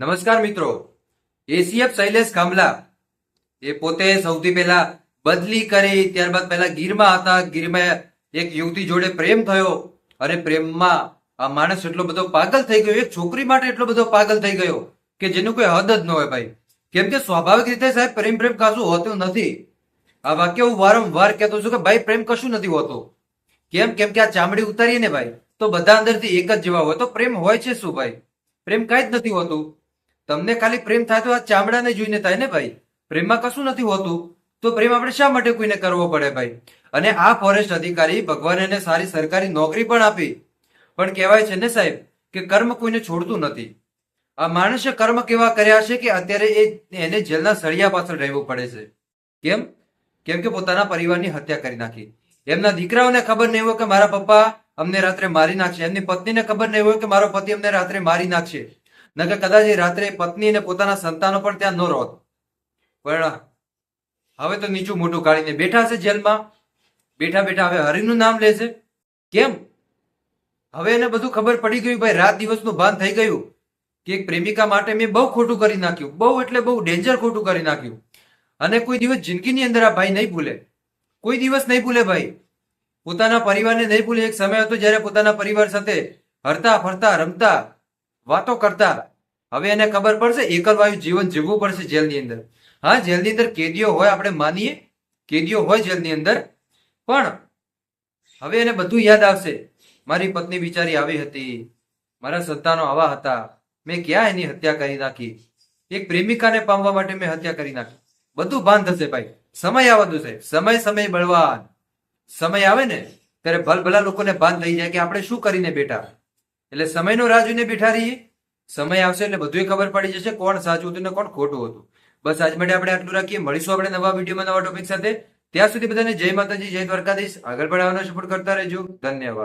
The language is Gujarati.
નમસ્કાર મિત્રો. એસીએફ શૈલેષ કામલા એ પોતે સૌથી પહેલા બદલી કરી, ત્યારબાદ પહેલા ગીરમાં હતા. ગીરમાં એક યુવતી જોડે પ્રેમ થયો અને પ્રેમમાં આ માણસ એટલો બધો પાગલ થઈ ગયો, એક છોકરી માટે એટલો બધો પાગલ થઈ ગયો કે જેનું કોઈ હદ જ ન હોય ભાઈ. કેમ કે સ્વાભાવિક રીતે સાહેબ પ્રેમ પ્રેમ કશું હોતું નથી. આ વાક્ય હું વારંવાર કહેતો છું કે ભાઈ, પ્રેમ કશું નથી હોતું. કેમ? કેમ કે આ ચામડી ઉતારીએ ને ભાઈ, તો બધા અંદરથી એક જ જેવા હોય. તો પ્રેમ હોય છે શું ભાઈ? પ્રેમ કાંઈ જ નથી હોતું. તમને ખાલી પ્રેમ થાય તો આ ચામડાને જોઈને થાય ને ભાઈ? પ્રેમમાં કશું નથી હોતું. તો પ્રેમ આપણે શા માટે કોઈને કરવો પડે ભાઈ? અને આ ફોરેસ્ટ અધિકારી ભગવાને એને સારી સરકારી નોકરી પણ આપી. પણ કહેવાય છે ને સાહેબ કે કર્મ કોઈને છોડતું નથી. આ માણસે કર્મ કેવા કર્યા છે કે અત્યારે એ એને જેલના સળિયા પાછળ રહેવું પડે છે. કેમ? કેમ કે પોતાના પરિવારની હત્યા કરી નાખી. એમના દીકરાઓને ખબર નહીં હોય કે મારા પપ્પા અમને રાત્રે મારી નાખશે. એમની પત્નીને ખબર નહીં હોય કે મારો પતિ અમને રાત્રે મારી નાખશે. નકર કદાચ રાત્રે પત્ની અને પોતાના સંતાનો પણ ત્યાં ન રહો પણ હવે તો નીચું મોટું કાઢીને બેઠા છે જેલમાં. બેઠા બેઠા હવે હરિનું નામ લે છે. કેમ? હવે એને બધું ખબર પડી ગયું, ભાઈ રાત દિવસનું ભાન થઈ ગયું કે એક પ્રેમિકા માટે મેં બહુ ખોટું કરી નાખ્યું. બહુ એટલે બહુ ડેન્જર ખોટું કરી નાખ્યું. અને કોઈ દિવસ જિંદગીની અંદર આ ભાઈ નહીં ભૂલે. કોઈ દિવસ નહીં ભૂલે ભાઈ. પોતાના પરિવારને નહીં ભૂલે. એક સમય હતો જ્યારે પોતાના પરિવાર સાથે હરતા ફરતા, રમતા વાતો કરતા હવે એને ખબર પડશે એકલવાયુ જીવન જીવવું પડશે જેલની અંદર. હા, જેલની અંદર કેદીઓ હોય, આપણે માનીએ. કેદીઓ હોય જેલની અંદર. પણ હવે એને બધું યાદ આવશે. મારી પત્ની બિચારી આવી હતી. મારા સંતાનો આવા હતા. મેં ક્યાં એની હત્યા કરી નાખી? એક પ્રેમિકાને પામવા માટે મેં હત્યા કરી નાખી. બધું ભાન થશે ભાઈ. સમય આવવા દો સમય સમય બળવાન. સમય આવે ને, ત્યારે ભલભલા લોકોને ભાન થઈ જાય કે આપણે શું કરીને બેઠા? એટલે સમયનો રાહ જોઈને બેઠા રહીએ. સમય આવશે એટલે બધું ખબર પડી જશે કોણ સાચું હતું ને કોણ ખોટું હતું. બસ આજ માટે આપણે આટલું રાખીએ. મળીશું આપણે નવા વિડીયોમાં નવા ટોપિક સાથે. ત્યાં સુધી બધાને જય માતાજી, જય દ્વારકાધીશ. આગળ પણ આવવાનો સપોર્ટ કરતા રહેજો. ધન્યવાદ.